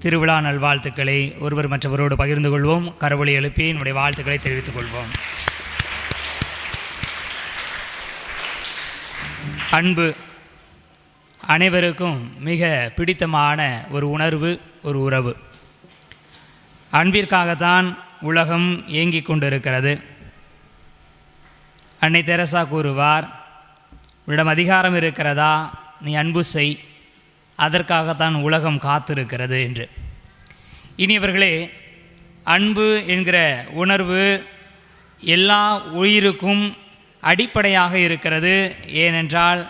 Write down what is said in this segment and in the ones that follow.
திருவிழா நல்வாழ்த்துக்களை ஒருவர் மற்றவரோடு பகிர்ந்து கொள்வோம். கரவொலி எழுப்பி என்னுடைய வாழ்த்துக்களை தெரிவித்துக் கொள்வோம். அன்பு அனைவருக்கும் மிக பிடித்தமான ஒரு உணர்வு ஒரு உறவு. அன்பிற்காகத்தான் உலகம் இயங்கிக் கொண்டிருக்கிறது. அன்னை தெரசா கூறுவார் உன்னிடம் அதிகாரம் இருக்கிறதா? நீ அன்பு செய். அதற்காகத்தான் உலகம் காத்திருக்கிறது என்று. இனியவர்களே அன்பு என்கிற உணர்வு எல்லா உயிருக்கும் அடிப்படையாக இருக்கிறது. ஏனென்றால்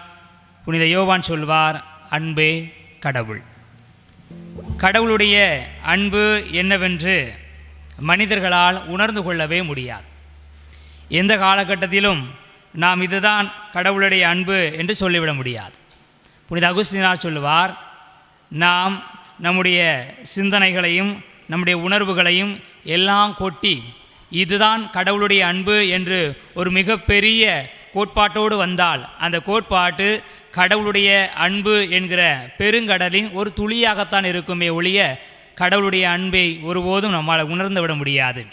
புனித யோவான் சொல்வார் அன்பே கடவுள். கடவுளுடைய அன்பு என்னவென்று மனிதர்களால் உணர்ந்து கொள்ளவே முடியாது. எந்த காலகட்டத்திலும் நாம் இதுதான் கடவுளுடைய அன்பு என்று சொல்லிவிட முடியாது. புனித அகுஸ்தினார் சொல்லுவார் நாம் நம்முடைய சிந்தனைகளையும் நம்முடைய உணர்வுகளையும் எல்லாம் கொட்டி இதுதான் கடவுளுடைய அன்பு என்று ஒரு மிகப்பெரிய கோட்பாட்டோடு வந்தால் அந்த கோட்பாட்டு கடவுளுடைய அன்பு என்கிற பெருங்கடலின் ஒரு துளியாகத்தான் இருக்குமே ஒழிய கடவுளுடைய அன்பை ஒருபோதும் நம்மால் உணர்ந்து விட முடியாது.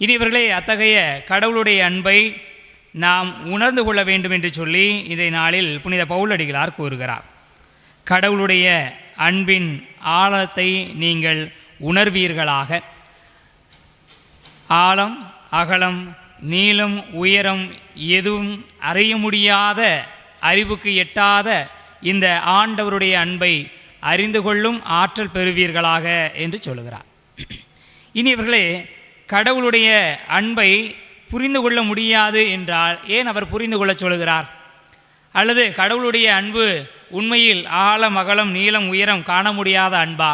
இனியவர்களே அத்தகைய கடவுளுடைய அன்பை நாம் உணர்ந்து கொள்ள வேண்டும் என்று சொல்லி இதை நாளில் புனித பவுலடிகளார் கூறுகிறார். கடவுளுடைய அன்பின் ஆழத்தை நீங்கள் உணர்வீர்களாக. ஆழம் அகலம் நீளம் உயரம் எதுவும் அறிய முடியாத அறிவுக்கு எட்டாத இந்த ஆண்டவருடைய அன்பை அறிந்து கொள்ளும் ஆற்றல் பெறுவீர்களாக என்று சொல்லுகிறார். இனியவர்களே கடவுளுடைய அன்பை புரிந்து கொள்ள முடியாது என்றால் ஏன் அவர் புரிந்து கொள்ளச் சொல்கிறார்? அல்லது கடவுளுடைய அன்பு உண்மையில் ஆழம் அகலம் நீளம் உயரம் காண முடியாத அன்பா?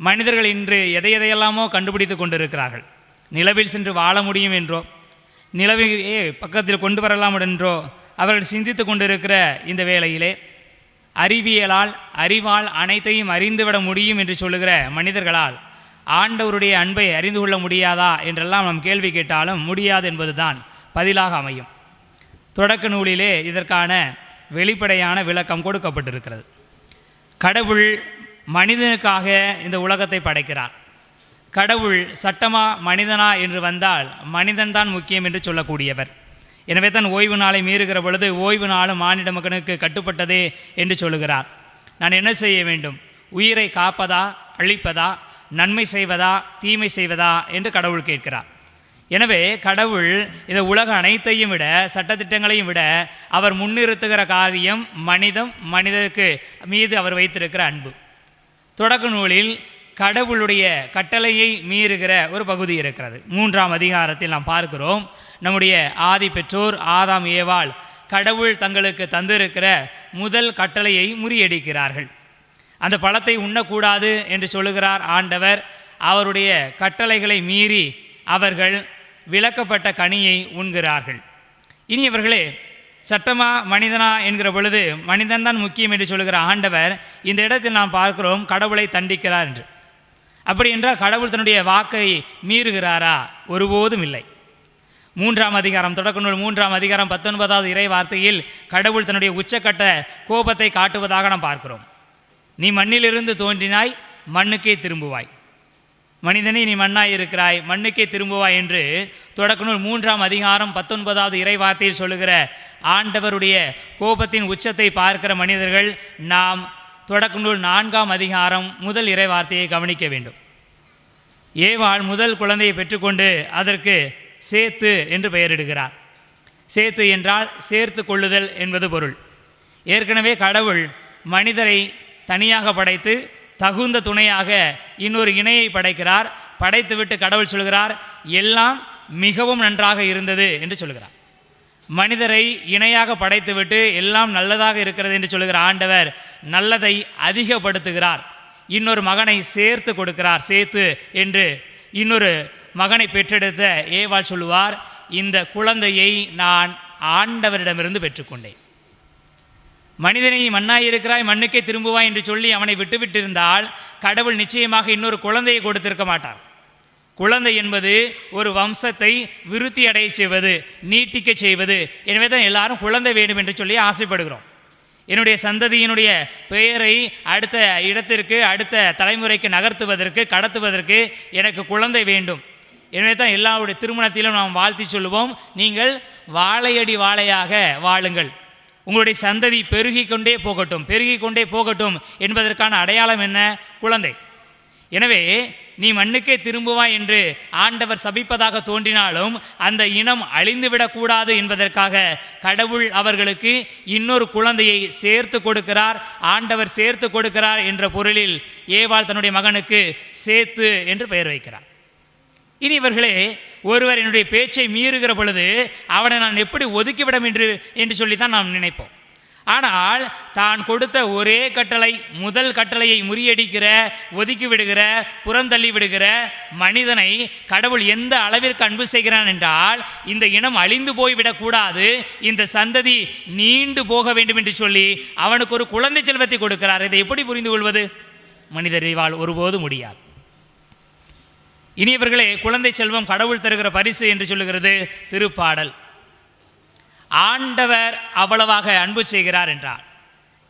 மனிதர்கள் இன்று எதை எதையெல்லாமோ கண்டுபிடித்து கொண்டிருக்கிறார்கள். நிலவில் சென்று வாழ முடியும் என்றோ நிலவையே பக்கத்தில் கொண்டு வரலாம் என்றோ அவர்கள் சிந்தித்து கொண்டிருக்கிற இந்த வேளையிலே அறிவியலால் அறிவால் அனைத்தையும் அறிந்துவிட முடியும் என்று சொல்லுகிற மனிதர்களால் ஆண்டவருடைய அன்பை அறிந்து கொள்ள முடியாதா என்றெல்லாம் நாம் கேள்வி கேட்டாலும் முடியாது என்பதுதான் பதிலாக அமையும். தொடக்க நூலிலே இதற்கான வெளிப்படையான விளக்கம் கொடுக்கப்பட்டிருக்கிறது. கடவுள் மனிதனுக்காக இந்த உலகத்தை படைக்கிறார். கடவுள் சட்டமா மனிதனா என்று வந்தால் மனிதன்தான் முக்கியம் என்று சொல்லக்கூடியவர். எனவே தான் ஓய்வு நாளை மீறுகிற பொழுது ஓய்வு நாளும் மானிட மகனுக்கு கட்டுப்பட்டதே என்று சொல்லுகிறார். நான் என்ன செய்ய வேண்டும்? உயிரை காப்பதா அழிப்பதா நன்மை செய்வதா தீமை செய்வதா என்று கடவுள் கேட்கிறார். எனவே கடவுள் இந்த உலக அனைத்தையும் விட சட்டத்திட்டங்களையும் விட அவர் முன்னிறுத்துகிற காரியம் மனிதம் மனிதருக்கு மீது அவர் வைத்திருக்கிற அன்பு. தொடக்க நூலில் கடவுளுடைய கட்டளையை மீறுகிற ஒரு பகுதி இருக்கிறது. மூன்றாம் அதிகாரத்தில் நாம் பார்க்கிறோம் நம்முடைய ஆதி பெற்றோர் ஆதாம் ஏவாள் கடவுள் தங்களுக்கு தந்திருக்கிற முதல் கட்டளையை முறியடிக்கிறார்கள். அந்த பழத்தை உண்ணக்கூடாது என்று சொல்லுகிறார் ஆண்டவர். அவருடைய கட்டளைகளை மீறி அவர்கள் விளக்கப்பட்ட கனியை உண்கிறார்கள். இனி இவர்களே சட்டமா மனிதனா என்கிற பொழுது மனிதன்தான் முக்கியம் என்று சொல்லுகிற ஆண்டவர் இந்த இடத்தில் நாம் பார்க்கிறோம் கடவுளை தண்டிக்கிறார் என்று. அப்படி என்றால் கடவுள் தன்னுடைய வாக்கை மீறுகிறாரா? ஒருபோதும் இல்லை. மூன்றாம் அதிகாரம் தொடக்க நூல் மூன்றாம் அதிகாரம் பத்தொன்பதாவது இறை வார்த்தையில் கடவுள் தன்னுடைய உச்சக்கட்ட கோபத்தை காட்டுவதாக நாம் பார்க்கிறோம். நீ மண்ணிலிருந்து தோன்றினாய் மண்ணுக்கே திரும்புவாய். மனிதனே நீ மண்ணாய் இருக்கிறாய் மண்ணுக்கே திரும்புவாய் என்று தொடக்கநூல் மூன்றாம் அதிகாரம் பத்தொன்பதாவது இறை வார்த்தையில் சொல்லுகிற ஆண்டவருடைய கோபத்தின் உச்சத்தை பார்க்கிற மனிதர்கள் நாம் தொடக்கநூல் நான்காம் அதிகாரம் முதல் இறை வார்த்தையை கவனிக்க வேண்டும். ஏவாள் முதல் குழந்தையை பெற்றுக்கொண்டு அதற்கு சேத்து என்று பெயரிடுகிறார். சேத்து என்றால் சேர்த்து கொள்ளுதல் என்பது பொருள். ஏற்கனவே கடவுள் மனிதரை தனியாக படைத்து தகுந்த துணையாக இன்னொரு இணையை படைக்கிறார். படைத்துவிட்டு கடவுள் சொல்கிறார் எல்லாம் மிகவும் நன்றாக இருந்தது என்று சொல்கிறார். மனிதரை இணையாக படைத்துவிட்டு எல்லாம் நல்லதாக இருக்கிறது என்று சொல்லுகிற ஆண்டவர் நல்லதை அதிகப்படுத்துகிறார். இன்னொரு மகனை சேர்த்து கொடுக்கிறார் சேர்த்து என்று இன்னொரு மகனை பெற்றெடுத்த ஏவாள் சொல்லுவார் இந்த குழந்தையை நான் ஆண்டவரிடமிருந்து பெற்றுக்கொண்டேன். மனிதனை மண்ணாயிருக்கிறாய் இருக்கிறாய் மண்ணுக்கே திரும்புவாய் என்று சொல்லி அவனை விட்டுவிட்டிருந்தால் கடவுள் நிச்சயமாக இன்னொரு குழந்தையை கொடுத்திருக்க மாட்டார். குழந்தை என்பது ஒரு வம்சத்தை விருத்தி அடைய செய்வது நீட்டிக்க செய்வது. எனவே தான் எல்லாரும் குழந்தை வேண்டும் என்று சொல்லி ஆசைப்படுகிறோம். என்னுடைய சந்ததியினுடைய பெயரை அடுத்த இடத்திற்கு அடுத்த தலைமுறைக்கு நகர்த்துவதற்கு கடத்துவதற்கு எனக்கு குழந்தை வேண்டும். எனவே தான் எல்லாருடைய திருமணத்திலும் நாம் வாழ்த்தி சொல்லுவோம் நீங்கள் வாழையடி வாழையாக வாழுங்கள். உங்களுடைய சந்ததி பெருகி கொண்டே போகட்டும் பெருகி கொண்டே போகட்டும் என்பதற்கான அடையாளம் என்ன? குழந்தை. எனவே நீ மண்ணுக்கே திரும்புவாய் என்று ஆண்டவர் சபிப்பதாக தோன்றினாலும் அந்த இனம் அழிந்துவிடக்கூடாது என்பதற்காக கடவுள் அவர்களுக்கு இன்னொரு குழந்தையை சேர்த்து கொடுக்கிறார் ஆண்டவர் சேர்த்து கொடுக்கிறார் என்ற பொருளில் ஏவாள் தன்னுடைய மகனுக்கு சேத்து என்று பெயர் வைக்கிறார். இனி இவர்களே ஒருவர் என்னுடைய பேச்சை மீறுகிற பொழுது அவனை நான் எப்படி ஒதுக்கிவிடும் என்று என்று சொல்லித்தான் நாம் நினைப்போம். ஆனால் தான் கொடுத்த ஒரே கட்டளை முதல் கட்டளையை முறியடிக்கிற ஒதுக்கி விடுகிற புறந்தள்ளி விடுகிற மனிதனை கடவுள் எந்த அளவிற்கு அன்பு செய்கிறான் என்றால் இந்த இனம் அழிந்து போய்விடக்கூடாது இந்த சந்ததி நீண்டு போக வேண்டும் என்று சொல்லி அவனுக்கு ஒரு குழந்தை செல்வத்தை கொடுக்கிறார். இதை எப்படி புரிந்து கொள்வது? மனிதறிவால் ஒருபோது முடியாது. இனியவர்களே குழந்தை செல்வம் கடவுள் தருகிற பரிசு என்று சொல்லுகிறது திருப்பாடல். ஆண்டவர் அவ்வளவாக அன்பு செய்கிறார் என்றார்.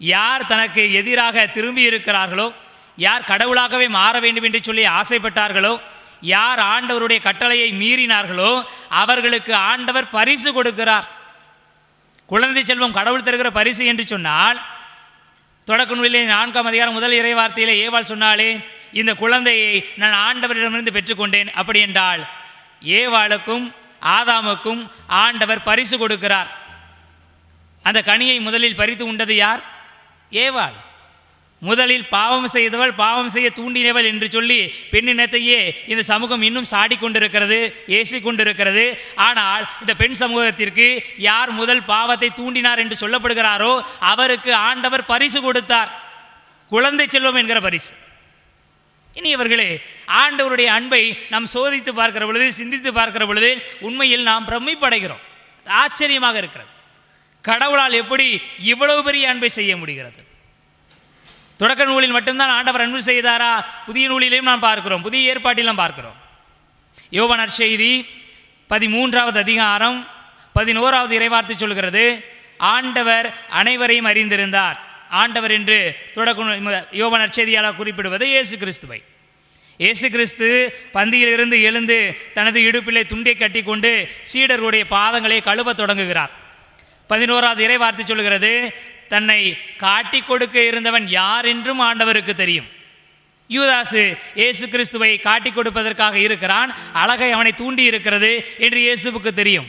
யார் தனக்கு எதிராக திரும்பி இருக்கிறார்களோ யார் கடவுளாகவே மாற வேண்டும் என்று சொல்லி ஆசைப்பட்டார்களோ யார் ஆண்டவருடைய கட்டளையை மீறினார்களோ அவர்களுக்கு ஆண்டவர் பரிசு கொடுக்கிறார். குழந்தை செல்வம் கடவுள் தருகிற பரிசு என்று சொன்னால் தொடக்க நூலிலே நான்காம் அதிகாரம் முதல் இறைவார்த்தையிலே ஏவாள் சொன்னாலே இந்த குழந்தையை நான் ஆண்டவரிடமிருந்து பெற்றுக்கொண்டேன். அப்படி என்றால் ஏவாளுக்கும் ஆதாமுக்கும் ஆண்டவர் பரிசு கொடுக்கிறார். அந்த கனியை முதலில் பறித்து உண்டது யார்? ஏவாள். முதலில் பாவம் செய்தவள் பாவம் செய்ய தூண்டினவள் என்று சொல்லி பெண்ணினத்தையே இந்த சமூகம் இன்னும் சாடிக்கொண்டிருக்கிறது ஏசி கொண்டிருக்கிறது ஆனால் இந்த பெண் சமூகத்திற்கு யார் முதல் பாவத்தை தூண்டினார் என்று சொல்லப்படுகிறாரோ அவருக்கு ஆண்டவர் பரிசு கொடுத்தார். குழந்தை செல்வம் என்கிற பரிசு. இனியவர்களே ஆண்டவருடைய அன்பை நாம் சோதித்து பார்க்கிற பொழுது சிந்தித்து பார்க்கிற பொழுது உண்மையில் நாம் பிரமிப்படைகிறோம். ஆச்சரியமாக இருக்கிறது. கடவுளால் எப்படி இவ்வளவு பெரிய அன்பை செய்ய முடிகிறது? தொடக்க நூலில் மட்டும்தான் ஆண்டவர் அன்பு செய்தாரா? புதிய நூலிலையும் நாம் பார்க்கிறோம் புதிய ஏற்பாட்டிலும் பார்க்கிறோம். யோவனர் செய்தி பதிமூன்றாவது அதிகாரம் பதினோராவது இறைவார்த்தை சொல்கிறது ஆண்டவர் அனைவரையும் அறிந்திருந்தார். ஆண்டவர் என்று தொடக்க நூல் யோவ நற்செய்தியாளர் குறிப்பிடுவது இயேசு கிறிஸ்துவை. இயேசு கிறிஸ்து பந்தியிலிருந்து எழுந்து தனது இடுப்பிலே துண்டை கட்டிக்கொண்டு சீடர்களுடைய பாதங்களை கழுவத் தொடங்குகிறார். பதினோராவது இறைவார்த்தை சொல்கிறது தன்னை காட்டிக் கொடுக்க இருந்தவன் யார் என்றும் ஆண்டவருக்கு தெரியும். யூதாசு இயேசு கிறிஸ்துவை காட்டிக் கொடுப்பதற்காக இருக்கிறான் அழகை அவனை தூண்டி இருக்கிறது என்று இயேசுவுக்கு தெரியும்.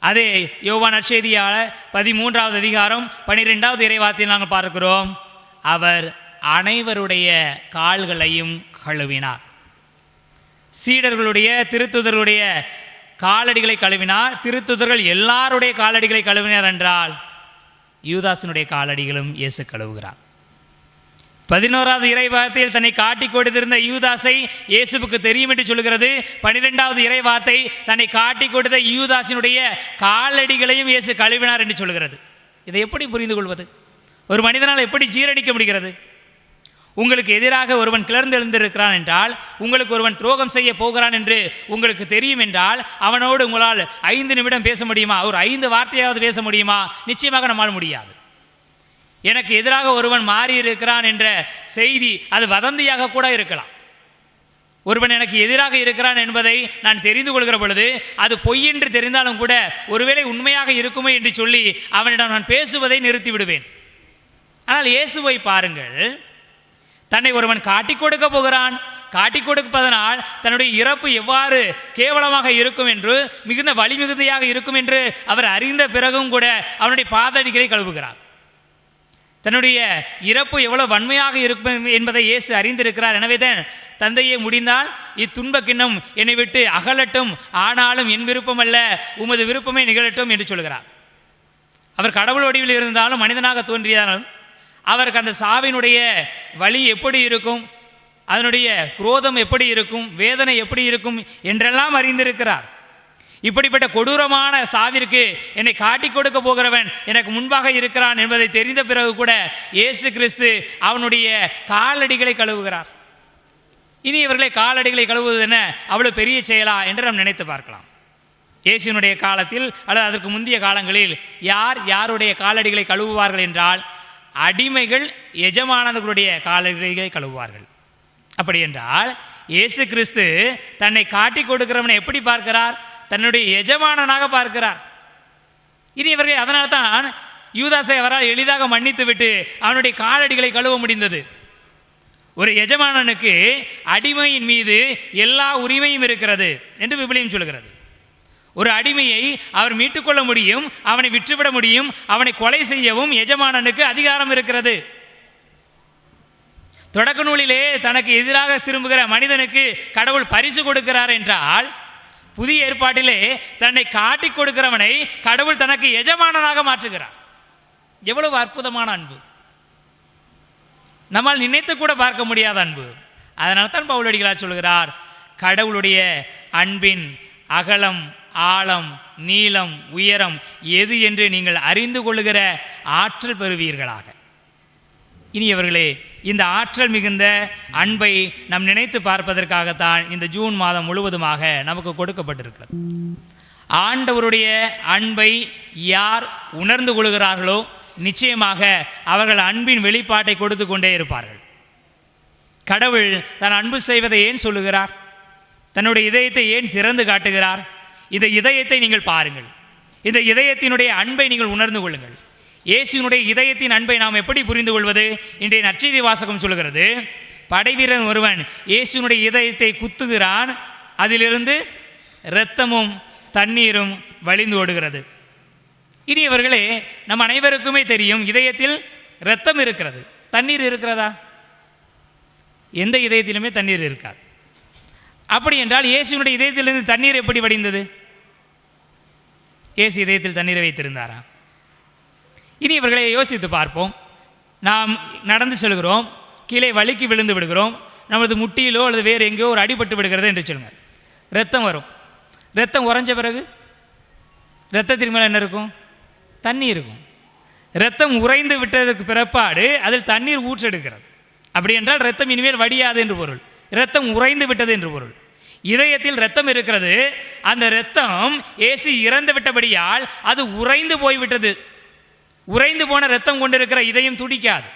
அதே யோவான் நற்செய்தியால பதிமூன்றாவது அதிகாரம் பனிரெண்டாவது இறைவாத்தில் நாங்கள் பார்க்கிறோம். அவர் அனைவருடைய கால்களையும் கழுவினார். சீடர்களுடைய திருத்துதர்களுடைய காலடிகளை கழுவினார். திருத்துதர்கள் எல்லாருடைய காலடிகளை கழுவினார் என்றால் யூதாசனுடைய காலடிகளும் இயேசு கழுவுகிறார். பதினோராவது இறைவார்த்தையில் தன்னை காட்டிக் கொடுத்திருந்த யூதாசை இயேசுவுக்கு தெரியும் என்று சொல்கிறது பனிரெண்டாவது இறைவார்த்தை தன்னை காட்டி கொடுத்த யூதாசினுடைய காலடிகளையும் இயேசு கழுவினார் என்று சொல்கிறது இதை எப்படி புரிந்து கொள்வது? ஒரு மனிதனால் எப்படி ஜீரணிக்க முடிகிறது? உங்களுக்கு எதிராக ஒருவன் கிளர்ந்து எழுந்திருக்கிறான் என்றால் உங்களுக்கு ஒருவன் துரோகம் செய்ய போகிறான் என்று உங்களுக்கு தெரியும் என்றால் அவனோடு உங்களால் ஐந்து நிமிடம் பேச முடியுமா? ஒரு ஐந்து வார்த்தையாவது பேச முடியுமா? நிச்சயமாக நம்மால் முடியாது. எனக்கு எதிராக ஒருவன் மாறி இருக்கிறான் என்ற செய்தி அது வதந்தியாக கூட இருக்கலாம். ஒருவன் எனக்கு எதிராக இருக்கிறான் என்பதை நான் தெரிந்து கொள்கிற பொழுது அது பொய் என்று தெரிந்தாலும் கூட ஒருவேளை உண்மையாக இருக்குமே என்று சொல்லி அவனிடம் நான் பேசுவதை நிறுத்தி விடுவேன். ஆனால் இயேசுவை பாருங்கள். தன்னை ஒருவன் காட்டிக் கொடுக்க போகிறான். காட்டிக் கொடுப்பதனால் தன்னுடைய இறப்பு எவ்வாறு கேவலமாக இருக்கும் என்று மிகுந்த வலிமிகுந்தையாக இருக்கும் என்று அவர் அறிந்த பிறகும் கூட அவனுடைய பாதடிகளை கழுவுகிறார். தன்னுடைய இறப்பு எவ்வளவு வன்மையாக இருக்கும் என்பதை இயேசு அறிந்திருக்கிறார். எனவே தான் தந்தையே முடிந்தால் இத்துன்ப கிண்ணம் என்னை விட்டு அகலட்டும். ஆனாலும் என் விருப்பம் அல்ல உமது விருப்பமே நிகழட்டும் என்று சொல்கிறார். அவர் கடவுள் வடிவில் இருந்தாலும் மனிதனாக தோன்றியாலும் அவருக்கு அந்த சாவினுடைய வழி எப்படி இருக்கும் அதனுடைய குரோதம் எப்படி இருக்கும் வேதனை எப்படி இருக்கும் என்றெல்லாம் அறிந்திருக்கிறார். இப்படிப்பட்ட கொடூரமான சாவிற்கு என்னை காட்டிக் கொடுக்க போகிறவன் எனக்கு முன்பாக இருக்கிறான் என்பதை தெரிந்த பிறகு கூட இயேசு கிறிஸ்து அவனுடைய காலடிகளை கழுவுகிறார். இனி இவர்களை காலடிகளை கழுவுவது என்ன? அவ்வளவு பெரிய செயலா என்று நாம் நினைத்து பார்க்கலாம். இயேசுவினுடைய காலத்தில் அல்லது அதற்கு முந்தைய காலங்களில் யார் யாருடைய காலடிகளை கழுவுவார்கள் என்றால் அடிமைகள் எஜமானவர்களுடைய காலடிகளை கழுவுவார்கள். அப்படி என்றால் இயேசு கிறிஸ்து தன்னை காட்டி கொடுக்கிறவனை எப்படி பார்க்கிறார்? தன்னுடைய எஜமானனாக பார்க்கிறார். இது இவர்கள் அதனால் தான் யூதாசை அவரால் எளிதாக மன்னித்து விட்டு அவனுடைய காலடிகளை கழுவ முடிந்தது. ஒரு எஜமானனுக்கு அடிமையின் மீது எல்லா உரிமையும் இருக்கிறது என்று விபிலியம் சொல்கிறது ஒரு அடிமையை அவர் மீட்டுக்கொள்ள முடியும் அவனை விற்றுவிட முடியும் அவனை கொலை செய்யவும் எஜமானனுக்கு அதிகாரம் இருக்கிறது. தொடக்க நூலிலே தனக்கு எதிராக திரும்புகிற மனிதனுக்கு கடவுள் பரிசு கொடுக்கிறார் என்றால் புதிய ஏற்பாட்டிலே தன்னை காட்டிக் கொடுக்கிறவனை கடவுள் தனக்கு எஜமானனாக மாற்றுகிறார். எவ்வளவு அற்புதமான அன்பு. நம்மால் நினைத்து கூட பார்க்க முடியாத அன்பு. அதனால தான் பவுலடிகளார் சொல்கிறார் கடவுளுடைய அன்பின் அகலம் ஆழம் நீளம் உயரம் எது என்று நீங்கள் அறிந்து கொள்ளுகிற ஆற்றல் பெறுவீர்களாக. இனியவர்களே இந்த ஆற்றல் மிகுந்த அன்பை நாம் நினைத்து பார்ப்பதற்காகத்தான் இந்த ஜூன் மாதம் முழுவதுமாக நமக்கு கொடுக்கப்பட்டிருக்கிறது. ஆண்டவருடைய அன்பை யார் உணர்ந்து கொள்கிறார்களோ நிச்சயமாக அவர்கள் அன்பின் வெளிப்பாட்டை கொடுத்து கொண்டே இருப்பார்கள். கடவுள் தன் அன்பு செய்வதை ஏன் சொல்லுகிறார்? தன்னுடைய இதயத்தை ஏன் திறந்து காட்டுகிறார்? இந்த இதயத்தை நீங்கள் பாருங்கள். இந்த இதயத்தினுடைய அன்பை நீங்கள் உணர்ந்து கொள்ளுங்கள். இயேசுனுடைய இதயத்தின் அன்பை நாம் எப்படி புரிந்து கொள்வது? இன்றைய நற்செய்தி வாசகம் சொல்கிறது படைவீரன் ஒருவன் இயேசுனுடைய இதயத்தை குத்துகிறான் அதிலிருந்து இரத்தமும் தண்ணீரும் வழிந்து ஓடுகிறது. இனியவர்களே நம் அனைவருக்குமே தெரியும் இதயத்தில் இரத்தம் இருக்கிறது. தண்ணீர் இருக்கிறதா? எந்த இதயத்திலுமே தண்ணீர் இருக்காது. அப்படி என்றால் இயேசுனுடைய இதயத்திலிருந்து தண்ணீர் எப்படி வடிந்தது? இயேசு இதயத்தில் தண்ணீரை வைத்திருந்தாரா? இனி இவர்களை யோசித்து பார்ப்போம். நாம் நடந்து செல்கிறோம். கீழே வழுக்கி விழுந்து விடுகிறோம். நமது முட்டியிலோ அல்லது வேறு எங்கேயோ ஒரு அடிபட்டு விடுகிறது என்று சொல்லுங்கள். ரத்தம் வரும். ரத்தம் உறைஞ்ச பிறகு ரத்தத்திற்கு மேலே என்ன இருக்கும்? தண்ணி இருக்கும். ரத்தம் உறைந்து விட்டதற்கு பிறப்பாடு அதில் தண்ணீர் ஊற்றெடுக்கிறது. அப்படி என்றால் ரத்தம் இனிமேல் வடியாது என்று பொருள். ரத்தம் உறைந்து விட்டது என்று பொருள். இதயத்தில் ரத்தம் இருக்கிறது. அந்த ரத்தம் ஏசி இறந்து விட்டபடியால் அது உறைந்து போய்விட்டது. உறைந்து போன ரத்தம் கொண்டிருக்கிற இதயம் துடிக்காது.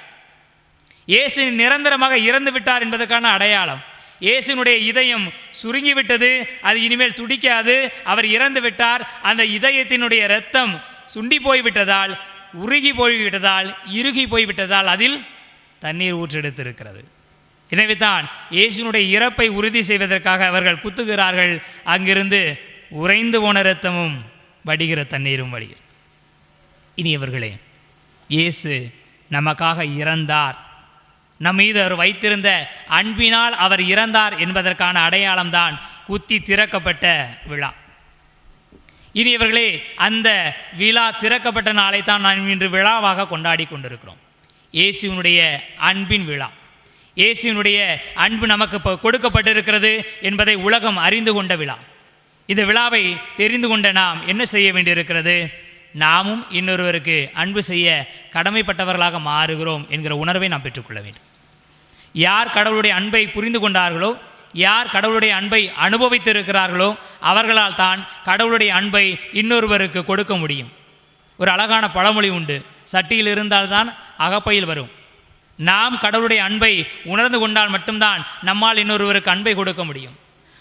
இயேசு நிரந்தரமாக இறந்து விட்டார் என்பதற்கான அடையாளம். இயேசுனுடைய இதயம் சுருங்கிவிட்டது அது இனிமேல் துடிக்காது அவர் இறந்து விட்டார் அந்த இதயத்தினுடைய ரத்தம் சுண்டி போய்விட்டதால் உருகி போய்விட்டதால் இறுகி போய்விட்டதால் அதில் தண்ணீர் ஊற்றெடுத்திருக்கிறது. எனவே தான் இயேசுனுடைய இறப்பை உறுதி செய்வதற்காக அவர்கள் குத்துகிறார்கள். அங்கிருந்து உறைந்து போன ரத்தமும் வடிகிற தண்ணீரும் வடிகிறது இனியவர்களே இயேசு நமக்காக இறந்தார். நம் மீது அவர் வைத்திருந்த அன்பினால் அவர் இறந்தார் என்பதற்கான அடையாளம்தான் குத்தி திறக்கப்பட்ட விழா. இனியவர்களே அந்த விழா திறக்கப்பட்ட நாளை தான் நாம் இன்று விழாவாக கொண்டாடி கொண்டிருக்கிறோம். இயேசுவினுடைய அன்பின் விழா. இயேசுவினுடைய அன்பு நமக்கு இப்போ கொடுக்கப்பட்டிருக்கிறது என்பதை உலகம் அறிந்து கொண்ட விழா. இந்த விழாவை தெரிந்து கொண்ட நாம் என்ன செய்ய வேண்டியிருக்கிறது? நாமும் இன்னொருவருக்கு அன்பு செய்ய கடமைப்பட்டவர்களாக மாறுகிறோம் என்கிற உணர்வை நாம் பெற்றுக்கொள்ள வேண்டும். யார் கடவுளுடைய அன்பை புரிந்து கொண்டார்களோ யார் கடவுளுடைய அன்பை அனுபவித்திருக்கிறார்களோ அவர்களால் தான் கடவுளுடைய அன்பை இன்னொருவருக்கு கொடுக்க முடியும். ஒரு அழகான பழமொழி உண்டு சட்டியில் இருந்தால்தான் அகப்பையில் வரும். நாம் கடவுளுடைய அன்பை உணர்ந்து கொண்டால் மட்டும்தான் நம்மால் இன்னொருவருக்கு அன்பை கொடுக்க முடியும்.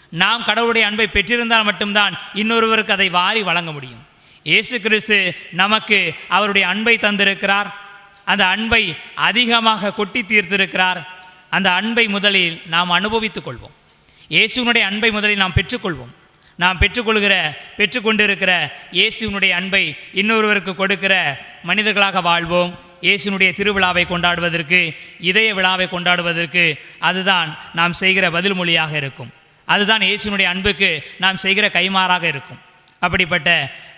நாம் கடவுளுடைய அன்பை பெற்றிருந்தால் மட்டும்தான் இன்னொருவருக்கு அதை வாரி வழங்க முடியும். இயேசு கிறிஸ்து நமக்கு அவருடைய அன்பை தந்திருக்கிறார். அந்த அன்பை அதிகமாக கொட்டி தீர்த்திருக்கிறார். அந்த அன்பை முதலில் நாம் அனுபவித்துக் கொள்வோம். இயேசுவினுடைய அன்பை முதலில் நாம் பெற்றுக்கொள்வோம். நாம் பெற்றுக்கொள்கிற பெற்றுக்கொண்டிருக்கிற இயேசுவினுடைய அன்பை இன்னொருவருக்கு கொடுக்கிற மனிதர்களாக வாழ்வோம். இயேசுனுடைய திருவிழாவை கொண்டாடுவதற்கு இதய விழாவை கொண்டாடுவதற்கு அதுதான் நாம் செய்கிற பதில் மொழியாக இருக்கும். அதுதான் இயேசுனுடைய அன்புக்கு நாம் செய்கிற கைமாறாக இருக்கும். அப்படிப்பட்ட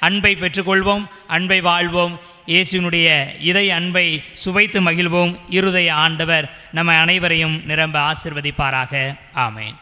அன்பை பெற்றுக்கொள்வோம் அன்பை வாழ்வோம். இயேசுனுடைய இதய அன்பை சுவைத்து மகிழ்வோம். இருதய ஆண்டவர் நம்ம அனைவரையும் நிரம்ப ஆசிர்வதிப்பாராக. ஆமேன்.